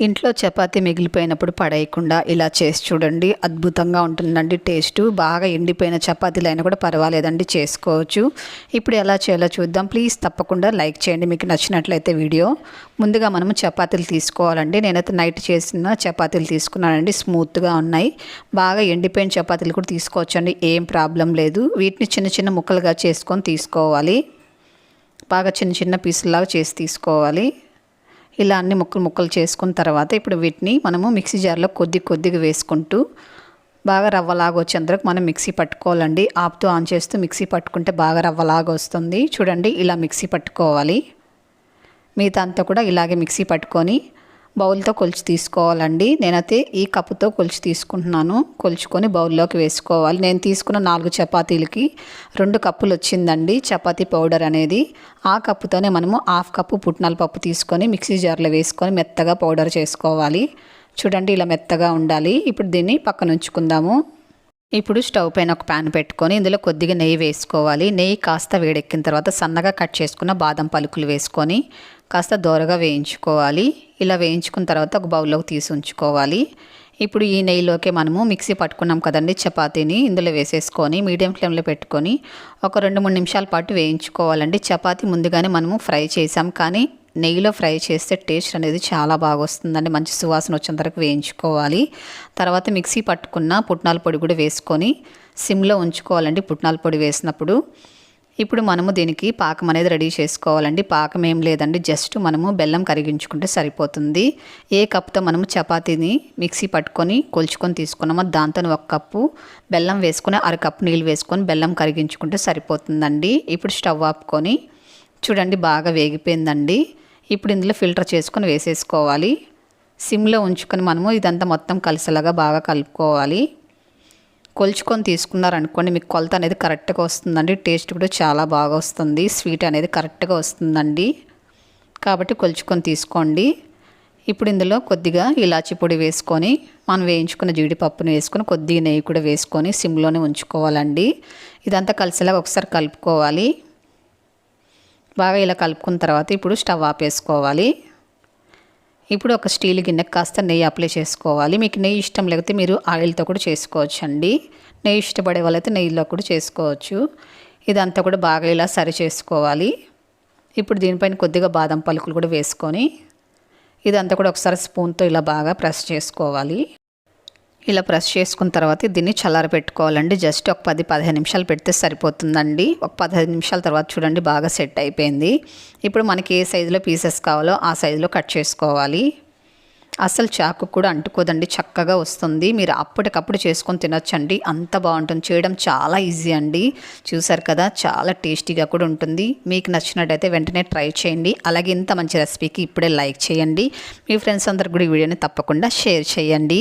ఇంట్లో చపాతీ మిగిలిపోయినప్పుడు పడేయకుండా ఇలా చేసి చూడండి. అద్భుతంగా ఉంటుందండి టేస్ట్. బాగా ఎండిపోయిన చపాతీలు అయినా కూడా పర్వాలేదండి చేసుకోవచ్చు. ఇప్పుడు ఎలా చేయాలో చూద్దాం. ప్లీజ్ తప్పకుండా లైక్ చేయండి మీకు నచ్చినట్లయితే వీడియో. ముందుగా మనము చపాతీలు తీసుకోవాలండి. నేనైతే నైట్ చేసిన చపాతీలు తీసుకున్నానండి. స్మూత్గా ఉన్నాయి. బాగా ఎండిపోయిన చపాతీలు కూడా తీసుకోవచ్చండి. ఏం ప్రాబ్లం లేదు. వీటిని చిన్న చిన్న ముక్కలుగా చేసుకొని తీసుకోవాలి. బాగా చిన్న చిన్న పీసులాగా చేసి తీసుకోవాలి. ఇలా అన్ని ముక్కలు ముక్కలు చేసుకున్న తర్వాత ఇప్పుడు వీటిని మనము మిక్సీ జార్లో కొద్ది కొద్దిగా వేసుకుంటూ బాగా రవ్వలాగా వచ్చేంతవరకు మనం మిక్సీ పట్టుకోవాలండి. ఆపుతూ ఆన్ చేస్తూ మిక్సీ పట్టుకుంటే బాగా రవ్వలాగా వస్తుంది. చూడండి ఇలా మిక్సీ పట్టుకోవాలి. మిగతా అంతా కూడా ఇలాగే మిక్సీ పట్టుకొని బౌల్తో కొలిచి తీసుకోవాలండి. నేనైతే ఈ కప్పుతో కొలిచి తీసుకుంటున్నాను. కొలుచుకొని బౌల్లోకి వేసుకోవాలి. నేను తీసుకున్న నాలుగు చపాతీలకి రెండు కప్పులు వచ్చిందండి చపాతీ పౌడర్ అనేది. ఆ కప్పుతోనే మనము హాఫ్ కప్పు పుట్నాల పప్పు తీసుకొని మిక్సీ జార్లో వేసుకొని మెత్తగా పౌడర్ చేసుకోవాలి. చూడండి ఇలా మెత్తగా ఉండాలి. ఇప్పుడు దీన్ని పక్కన ఉంచుకుందాము. ఇప్పుడు స్టవ్ పైన ఒక ప్యాన్ పెట్టుకొని ఇందులో కొద్దిగా నెయ్యి వేసుకోవాలి. నెయ్యి కాస్త వేడెక్కిన తర్వాత సన్నగా కట్ చేసుకున్న బాదం పలుకులు వేసుకొని కాస్త దోరగా వేయించుకోవాలి. ఇలా వేయించుకున్న తర్వాత ఒక బౌల్లోకి తీసి ఉంచుకోవాలి. ఇప్పుడు ఈ నెయ్యిలోకి మనము మిక్సీ పట్టుకున్నాం కదండి చపాతీని. ఇందులో వేసేసుకొని మీడియం ఫ్లేమ్లో పెట్టుకొని ఒక రెండు మూడు నిమిషాల పాటు వేయించుకోవాలండి. చపాతీ ముందుగానే మనము ఫ్రై చేసాం కానీ నెయ్యిలో ఫ్రై చేస్తే టేస్ట్ అనేది చాలా బాగా వస్తుందండి మంచి సువాసన వచ్చేంత వరకు వేయించుకోవాలి. తర్వాత మిక్సీ పట్టుకున్న పుట్నాల పొడి కూడా వేసుకొని సిమ్లో ఉంచుకోవాలండి పుట్నాల పొడి వేసినప్పుడు. ఇప్పుడు మనము దీనికి పాకం అనేది రెడీ చేసుకోవాలండి. పాకం ఏం లేదండి. జస్ట్ మనము బెల్లం కరిగించుకుంటే సరిపోతుంది. ఏ కప్తో మనము చపాతీని మిక్సీ పట్టుకొని కొలుచుకొని తీసుకున్నామో దాంతో ఒక కప్పు బెల్లం వేసుకొని అర కప్పు నీళ్ళు వేసుకొని బెల్లం కరిగించుకుంటే సరిపోతుందండి. ఇప్పుడు స్టవ్ ఆపుకొని చూడండి బాగా వేగిపోయిందండి. ఇప్పుడు ఇందులో ఫిల్టర్ చేసుకొని వేసేసుకోవాలి. సిమ్లో ఉంచుకొని మనము ఇదంతా మొత్తం కలిసేలాగా బాగా కలుపుకోవాలి. కొలుచుకొని తీసుకున్నారనుకోండి మీకు కొలత అనేది కరెక్ట్గా వస్తుందండి. టేస్ట్ కూడా చాలా బాగా వస్తుంది. స్వీట్ అనేది కరెక్ట్గా వస్తుందండి. కాబట్టి కొలుచుకొని తీసుకోండి. ఇప్పుడు ఇందులో కొద్దిగా ఇలాచి పొడి వేసుకొని మనం వేయించుకున్న జీడిపప్పును వేసుకొని కొద్దిగా నెయ్యి కూడా వేసుకొని సిమ్లోనే ఉంచుకోవాలండి. ఇదంతా కలిసేలాగా ఒకసారి కలుపుకోవాలి. బాగా ఇలా కలుపుకున్న తర్వాత ఇప్పుడు స్టవ్ ఆపేసుకోవాలి ఇప్పుడు ఒక స్టీల్ గిన్నెకి కాస్త నెయ్యి అప్లై చేసుకోవాలి. మీకు నెయ్యి ఇష్టం లేకపోతే మీరు ఆయిల్తో కూడా చేసుకోవచ్చు అండి నెయ్యి ఇష్టపడే వాళ్ళైతే నెయ్యిలో కూడా చేసుకోవచ్చు. ఇదంతా కూడా బాగా ఇలా సరి చేసుకోవాలి. ఇప్పుడు దీనిపైన కొద్దిగా బాదం పలుకులు కూడా వేసుకొని ఇదంతా కూడా ఒకసారి స్పూన్తో ఇలా బాగా ప్రెస్ చేసుకోవాలి. ఇలా ప్రెస్ చేసుకున్న తర్వాత దీన్ని చల్లార పెట్టుకోవాలండి. జస్ట్ ఒక పది పదిహేను నిమిషాలు పెడితే సరిపోతుందండి. ఒక పదిహేను నిమిషాల తర్వాత చూడండి బాగా సెట్ అయిపోయింది. ఇప్పుడు మనకి ఏ సైజులో పీసెస్ కావాలో ఆ సైజులో కట్ చేసుకోవాలి. అసలు చాకు కూడా అంటుకోదండి చక్కగా వస్తుంది. మీరు అప్పటికప్పుడు చేసుకొని తినొచ్చండి. అంత బాగుంటుంది. చేయడం చాలా ఈజీ అండి. చూసారు కదా చాలా టేస్టీగా కూడా ఉంటుంది. మీకు నచ్చినట్టయితే వెంటనే ట్రై చేయండి. అలాగే ఇంత మంచి రెసిపీకి ఇప్పుడే లైక్ చేయండి. మీ ఫ్రెండ్స్ అందరికి కూడా ఈ వీడియోని తప్పకుండా షేర్ చేయండి.